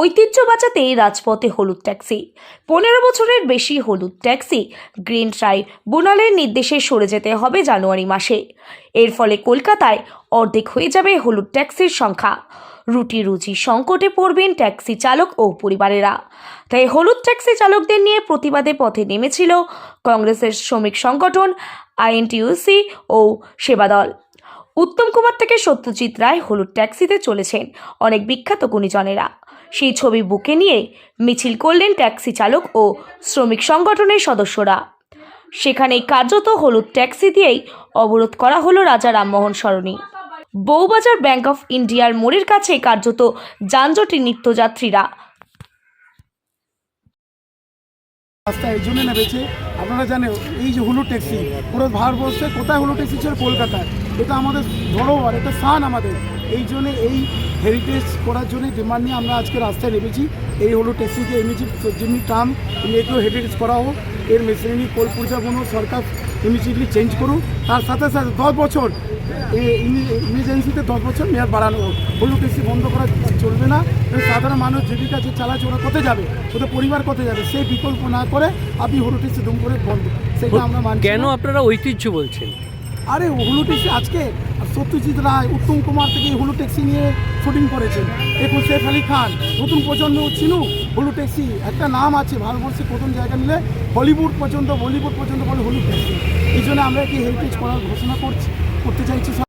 ঐতিহ্য বাঁচাতে রাজপথে হলুদ ট্যাক্সি। পনেরো বছরের বেশি হলুদ ট্যাক্সি গ্রিন ট্রাইব্যুনালের নির্দেশে সরে যেতে হবে জানুয়ারি মাসে। এর ফলে কলকাতায় অর্ধেক হয়ে যাবে হলুদ ট্যাক্সির সংখ্যা। রুটি রুজি সংকটে পড়বেন ট্যাক্সি চালক ও পরিবারেরা। তাই হলুদ ট্যাক্সি চালকদের নিয়ে প্রতিবাদে পথে নেমেছিল কংগ্রেসের শ্রমিক সংগঠন আইএনটিইউসি ও সেবাদল। উত্তম কুমার থেকে সত্যজিৎ রায় হলুদ ট্যাক্সিতে চলেছেন অনেক বিখ্যাত গুণীজনেরা। সেই ছবি বুকে নিয়ে মিছিল করলেন ট্যাক্সি চালক ও শ্রমিক সংগঠনের সদস্যরা। সেখানেই কার্যত হলুদ ট্যাক্সি দিয়েই অবরোধ করা হলো রাজা রামমোহন সরণি। বউবাজার ব্যাংক অফ ইন্ডিয়ার মোড়ের কাছে কার্যত যানজটে নিত্যযাত্রীরা রাস্তা এই জন্য নেমেছে। আপনারা জানেন, এই যে হুলু ট্যাক্সি পুরো ভারতবর্ষে কোথায় হুলু ট্যাক্সি ছিল? কলকাতায়। এটা আমাদের ধরোহর এটা সান আমাদের। এই জন্য এই হেরিটেজ করার জন্য ডিমান্ড নিয়ে আমরা আজকে রাস্তায় নেমেছি। এই হলো ট্যাক্সিকে এমনি যেমনি ট্রাম এগুলো হেরিটেজ করা হোক এর মেশিনারি কোল পরিচালনা সরকার ইমিডিয়েটলি চেঞ্জ করুক। তার সাথে সাথে দশ বছর ইমার্জেন্সিতে দশ বছর মেয়াদ বাড়ানো হোক। হলু ট্যাক্সি বন্ধ করা চলবে না এবং সাধারণ মানুষ জীবিকা যে চালাচ্ছে ওরা কোথায় যাবে? ওদের পরিবার কোথায় যাবে? সেই বিকল্প না করে আপনি হলু ট্যাক্সি দুম করে বন্ধ। সেটা আমরা মানছি কেন আপনারা ঐতিহ্য বলছেন? আরে হুলু ট্যাক্সি আজকে সত্যজিৎ রায়, উত্তম কুমার থেকে হলু ট্যাক্সি নিয়ে শুটিং করেছেন এখন শেখ আলী খান, নতুন প্রজন্ম চিনু, হলু ট্যাক্সি একটা নাম আছে ভারতবর্ষে প্রথম জায়গা নিলে হলিউড পর্যন্ত বলিউড পর্যন্ত বলে হলু ট্যাক্সি এই জন্য আমরা একটি হেরিটেজ করার ঘোষণা করছি, করতে চাইছি